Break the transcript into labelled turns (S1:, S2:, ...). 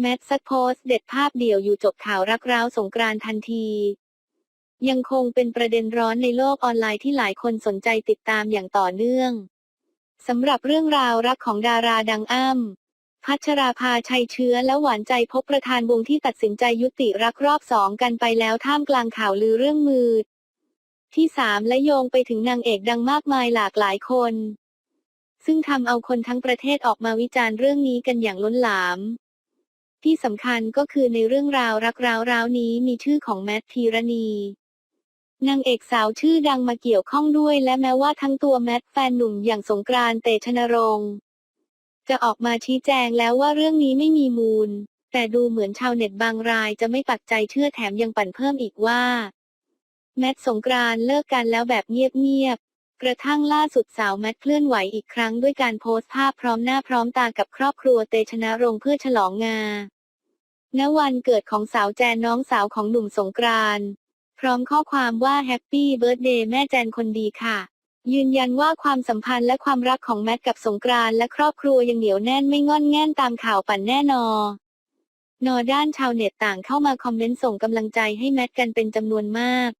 S1: แมทซัดโพสเด็ดภาพเดี่ยวอยู่จบข่าวรักร้าวสงกรานทันที ยังคงเป็นประเด็นร้อนในโลกออนไลน์ที่หลายคนสนใจติดตามอย่างต่อเนื่องสำหรับเรื่องราวรักของดาราดังอ้ำพัชราภาชัยเชื้อและหวานใจพบประธานวงที่ตัดสินใจยุติรักรอบสองกันไปแล้วท่ามกลางข่าวลือเรื่องมือที่สามและโยงไปถึงนางเอกดังมากมายหลากหลายคน ซึ่งทำเอาคนทั้งประเทศออกมาวิจารณ์เรื่องนี้กันอย่างล้นหลาม ที่สำคัญก็คือในเรื่องราวรักร้าวร้าวนี้มีชื่อของแมทพีรณีนางเอกสาวชื่อดังมาเกี่ยวข้องด้วยและแม้ว่าทั้งตัวแมทแฟนหนุ่มอย่างสงกรานต์เตชนรงค์จะออกมาชี้แจงแล้วว่าเรื่องนี้ไม่มีมูล แต่ดูเหมือนชาวเน็ตบางรายจะไม่ปักใจเชื่อแถมยังปั่นเพิ่มอีกว่า แมทสงกรานต์เลิกกันแล้วแบบเงียบๆกระทั่งล่าสุดสาวแมทเคลื่อนไหวอีกครั้งด้วยการโพสต์ภาพพร้อมหน้าพร้อมตากับครอบครัวเตชนรงค์เพื่อฉลองงา ณวันเกิดของสาวแจนน้องสาวของหนุ่มสงกรานต์พร้อมข้อความว่าแฮปปี้เบิร์ดเดย์แม่แจนคนดีค่ะ ยืนยันว่าความสัมพันธ์และความรักของแมทกับสงกรานต์และครอบครัวยังเหนียวแน่นไม่งอนแง่นตามข่าวปั่นแน่นอนอด้านชาวเน็ตต่างเข้ามาคอมเมนต์ส่งกำลังใจให้แมทกันเป็นจำนวนมาก